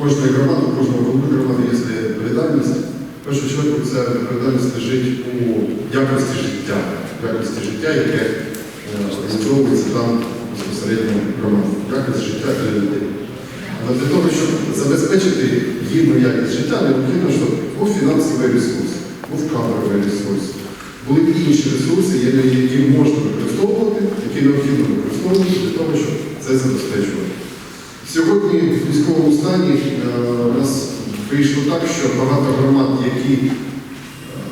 кожної громади, у кожного голови громади є своя відповідальність. В першу чергу ця відповідальність лежить у якості життя, якості життя, яке е, організовується там безпосередньо громаді, якість життя для людей. Але для того, щоб забезпечити гідну якість життя, необхідно, щоб був фінансовий ресурс, був кадровий ресурс, були інші ресурси, які можна використовувати, які необхідно використовувати для того, щоб це забезпечувати. В стані е, у нас вийшло так, що багато громад, які е,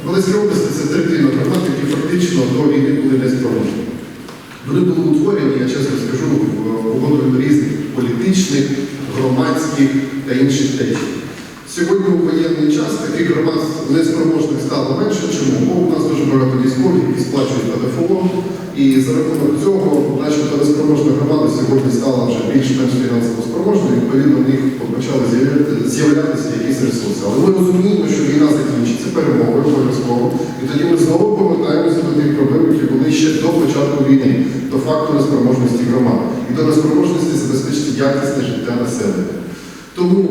в Одеській області це третина громад, які фактично до війни були неспроможні. Вони були утворені, я чесно скажу, в угоду різних політичних, громадських та інших течій. Сьогодні у воєнний час таких громад неспроможних стало менше. Чому? Бо у нас дуже багато військових, які сплачують ПДФО, і за рахунок цього, начебто неспроможна громада сьогодні стала вже більш-менш фінансово спроможною, відповідно, в них почали з'являтися якісь ресурси. Але ми розуміємо, що війна закінчиться перемогою обов'язково, і тоді ми знову повертаємося до тих проблем, які були ще до початку війни, до факту неспроможності громад і до неспроможності забезпечити якісне життя населення. Тому,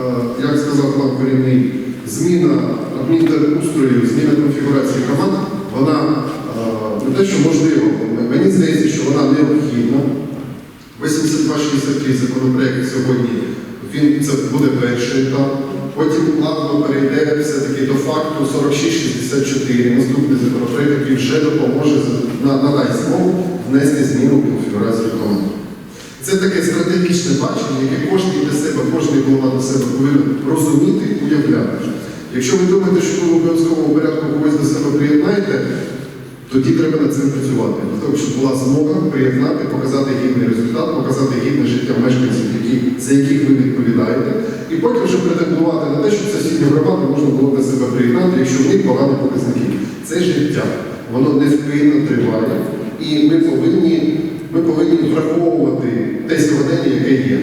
е, як сказав пан Корінний, зміна адмінтерустрою, зміна конфігурації громад, вона е, не те, що можлива, мені здається, що вона необхідна. 8263 законопроект сьогодні, він це буде перший етап. Потім плавно перейде все-таки до факту 4664, наступний законопроект, який вже допоможе на- надасть змогу внести зміну в конфігурацію команди. Це таке стратегічне бачення, яке кожен для себе, кожен голова для себе повинен розуміти і уявляти. Якщо ви думаєте, що ви в обов'язковому порядку когось до себе приєднаєте, тоді треба над цим працювати. Для того, щоб була змога приєднати, показати гідний результат, показати гідне життя мешканців, які, за яких ви відповідаєте, і потім вже претендувати на те, щоб сусідню громаду можна було до себе приєднати, якщо в них погані показники. Це життя, воно невпинно триває, і ми повинні, ми повинні враховувати те сьогодення, яке є.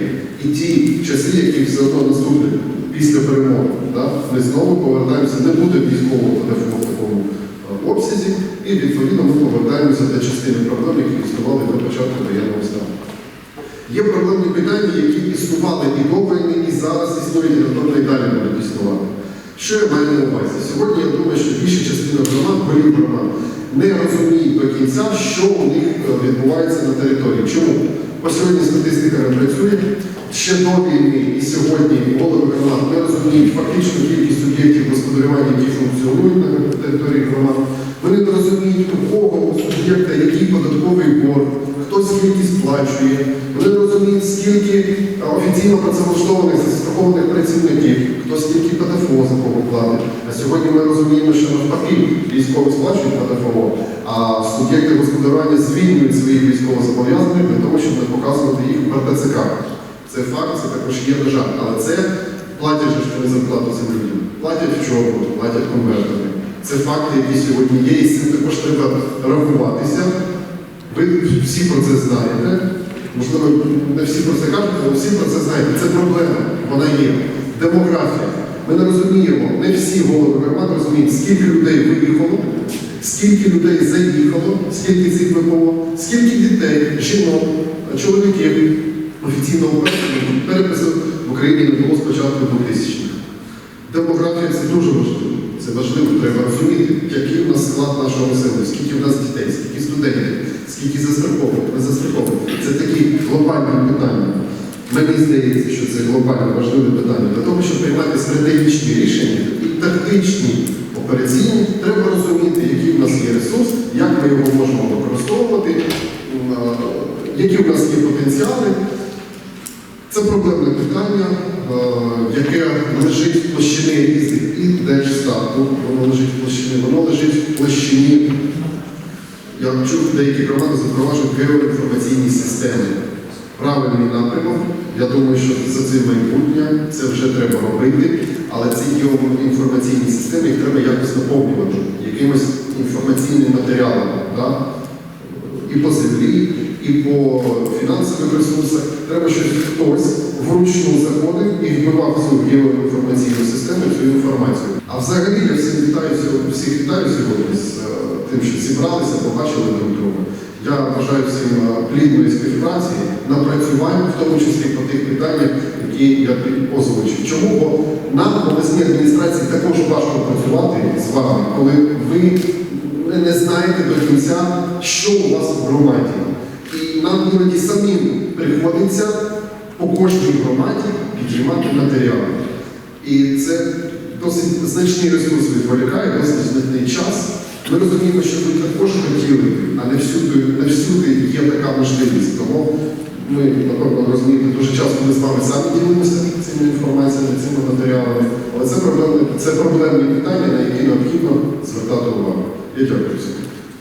І ті часи, які все одно наступлять після перемоги. Да? Ми знову повертаємося, не буде військового ПДФО в такому е, обсязі, і відповідно ми повертаємося до частини проблем, які існували до початку воєнного стану. Є проблемні питання, які існували і до війни, і зараз існують, і напевно і далі будуть існувати. Що я маю на увазі? Сьогодні я думаю, що більша частина громад, голів громад, не розуміють до кінця, що у них е, відбувається на території. Чому? Бо сьогодні статистика не працює. Ще до війни і сьогодні голови громад не розуміють фактичну кількість суб'єктів господарювання, які функціонують на території громад. Вони не розуміють, у кого у який податковий борг, хто скільки сплачує. Вони розуміють, скільки е, офіційно працевлаштованих застрахованих працівників, хто скільки ПДФО за кого платить. А сьогодні ми розуміємо, що навпаки військові сплачують ПДФО, а суб'єкти господарювання звільнюють своїх військовозобов'язаних для того, щоб не показувати їх в РТЦК. Це факт, це також є на жаль. Але це платять вони зарплату людям. Платять в чорну, платять конвертами. Це факти, які сьогодні є, і з цим також треба рахуватися. Ви всі про це знаєте. Можливо, не всі про це кажуть, але всі про це знаєте. Це проблема, вона є. Демографія. Ми не розуміємо, не всі голови громад розуміють, скільки людей виїхало, скільки людей заїхало, скільки цих ВПО, скільки дітей, жінок, чоловіків офіційного перепису- в Україні не було з початку 2000-х. Демографія це дуже важливо. Це важливо, треба розуміти, який у нас склад нашого населення, скільки в нас дітей, скільки студентів, скільки застрахованих, не застрахованих. Це такі глобальні питання. Мені здається, що це глобально важливе питання. Для того, щоб приймати стратегічні рішення і тактичні операційні, треба розуміти, який в нас є ресурс, як ми його можемо використовувати, які в нас є потенціали. Це проблемне питання, е, яке лежить в площині різних і держстату, воно лежить в площині, воно лежить в площині. Я чув, деякі громади запроваджують геоінформаційні системи. Правильний напрямок. Я думаю, що за цим майбутнє це вже треба робити, але ці геоінформаційні системи їх треба якось наповнювати якимось інформаційним матеріалом. Да? І по землі, і по фінансових ресурсах. Треба, щоб хтось вручну заходив і вбивав цю геоінформаційну систему, цю інформацію. А взагалі я всіх вітаю сьогодні, всіх вітаю сьогодні з е, тим, що зібралися, побачили друг друга. Я бажаю всім е, плідної співпраці, напрацювань, в тому числі по тих питаннях, які я озвучив. Чому? Бо нам в обласній адміністрації також важко працювати з вами, коли ви знаєте до кінця, що у вас в громаді. І нам іноді самим приходиться по кожній громаді піджимати матеріали. І це досить значний ресурс відволікає, досить значний час. Ми розуміємо, що ви також хотіли, а не всюди, не всюди є така можливість. Тому ми, напевно, розумієте, дуже часто ми з вами самі ділимося цими інформаціями, цими матеріалами. Але це проблемні, це проблемні питання, на які необхідно звертати увагу. Я дякую всім.